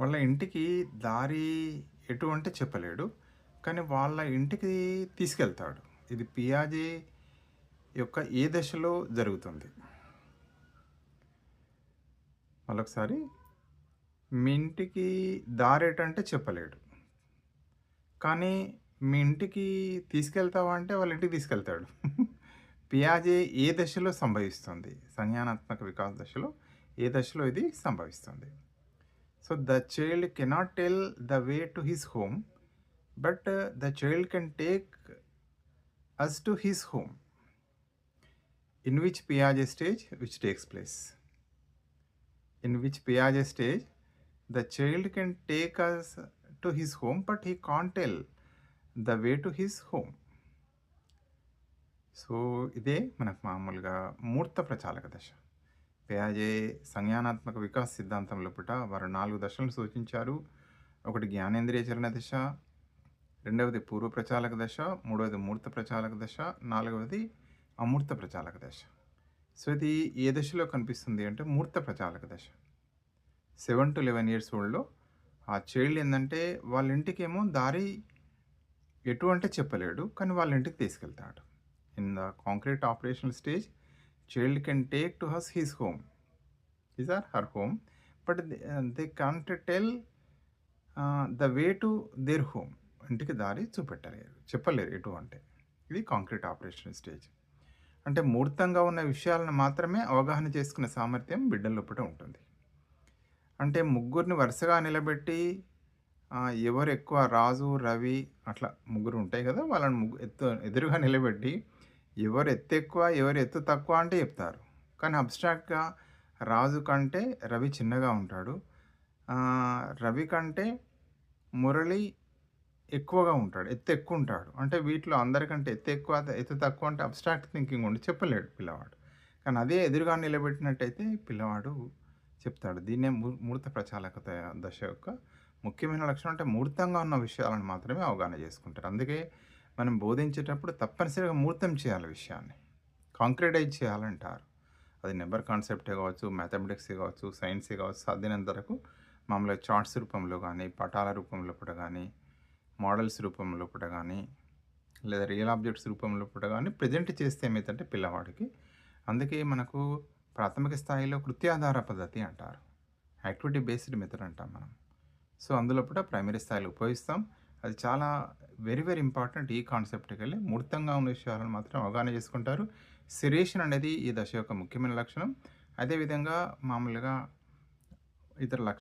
వాళ్ళ ఇంటికి దారి ఎటు అంటే చెప్పలేడు. కానీ వాళ్ళ ఇంటికి తీసుకెళ్తాడు. ఇది పియాజే యొక్క ఏ దశలో జరుగుతుంది? మళ్ళొకసారి మీ ఇంటికి దారేటంటే చెప్పలేడు. కానీ మీ ఇంటికి తీసుకెళ్తావా అంటే వాళ్ళ ఇంటికి తీసుకెళ్తాడు. పియాజే ఏ దశలో సంభవిస్తుంది? సంజ్ఞానాత్మక వికాస దశలో ఏ దశలో ఇది సంభవిస్తుంది? So, the child cannot tell the way to his home. But the child can take us to his home. In which పియాజే stage which takes place. In which Piaget stage the child can take us to his home, but he can't tell the way to his home. So, ఇదే మనకు మామూలుగా మూర్త ప్రచాలక దశ. పియాజే సంజ్ఞానాత్మక వికాస్ సిద్ధాంతం లోపట వారు నాలుగు దశలను సూచించారు. ఒకటి జ్ఞానేంద్రియ చలన దశ, రెండవది పూర్వ ప్రచాలక దశ, మూడవది మూర్త ప్రచాలక దశ, నాలుగవది అమూర్త ప్రచాలక దశ. సో, ఇది ఏ దశలో కనిపిస్తుంది అంటే మూర్త ప్రచాలక దశ. 7-11 ఇయర్స్ ఓల్డ్‌లో ఆ చైల్డ్ ఏంటంటే వాళ్ళ ఇంటికేమో దారి ఎటు అంటే చెప్పలేడు. కానీ వాళ్ళ ఇంటికి తీసుకెళ్తాడు. In the concrete operational stage child can take to his his home. His or her home. But they they can't tell ah, the way to their home. ఇంటికి దారి చూపెట్టలేరు. చెప్పలేరు ఎటు అంటే. ఇది కాంక్రీట్ ఆపరేషన్ స్టేజ్. అంటే మూర్తంగా ఉన్న విషయాలను మాత్రమే అవగాహన చేసుకునే సామర్థ్యం బిడ్డలోపట ఉంటుంది. అంటే ముగ్గురిని వరుసగా నిలబెట్టి ఎవరు ఎక్కువ రాజు, రవి అట్లా ముగ్గురు ఉంటాయి కదా! వాళ్ళని ముగ్గు ఎత్తు ఎదురుగా నిలబెట్టి ఎవరు ఎత్తు ఎక్కువ, ఎవరు ఎత్తు తక్కువ అంటే చెప్తారు. కానీ అబ్స్ట్రాక్ట్‌గా రాజు కంటే రవి చిన్నగా ఉంటాడు. రవి కంటే మురళి ఎక్కువగా ఉంటాడు. ఎత్తు ఎక్కువ ఉంటాడు. అంటే వీటిలో అందరికంటే ఎత్తు ఎక్కువ, ఎత్తు తక్కువ అంటే అబ్స్ట్రాక్ట్ థింకింగ్ ఉండి చెప్పలేడు పిల్లవాడు. కానీ అదే ఎదురుగా నిలబెట్టినట్టయితే పిల్లవాడు చెప్తాడు. దీన్నే మూ మూర్త ప్రచాలకత దశ యొక్క ముఖ్యమైన లక్షణం అంటే మూర్తంగా ఉన్న విషయాలను మాత్రమే అవగాహన చేసుకుంటారు. అందుకే మనం బోధించేటప్పుడు తప్పనిసరిగా మూర్తం చేయాలి విషయాన్ని. కాంక్రిటైజ్ చేయాలంటారు. అది నెంబర్ కాన్సెప్టే కావచ్చు, మ్యాథమెటిక్సే కావచ్చు, సైన్సే కావచ్చు సాధ్యమైనంత వరకు మామూలుగా చార్ట్స్ రూపంలో కానీ పటాల రూపంలో కూడా కానీ మోడల్స్ రూపంలో కూడా కానీ లేదా రియల్ ఆబ్జెక్ట్స్ రూపంలో కూడా కానీ ప్రెజెంట్ చేస్తే ఏమైద్దంటే పిల్లవాడికి అందుకే మనకు ప్రాథమిక స్థాయిలో కృత్యాధార పద్ధతి అంటారు. యాక్టివిటీ బేస్డ్ మెథడ్ అంటాం మనం. సో, అందులో అందులోపట ప్రైమరీ స్థాయిలో ఉపయోగిస్తాం. అది చాలా వెరీ వెరీ ఇంపార్టెంట్ ఈ కాన్సెప్ట్‌కెళ్ళి మూర్తంగా ఉన్న విషయాలను మాత్రం అవగాహన చేసుకుంటారు. సిరేషన్ అనేది ఈ దశ యొక్క ముఖ్యమైన లక్షణం. అదేవిధంగా మామూలుగా ఇతర లక్ష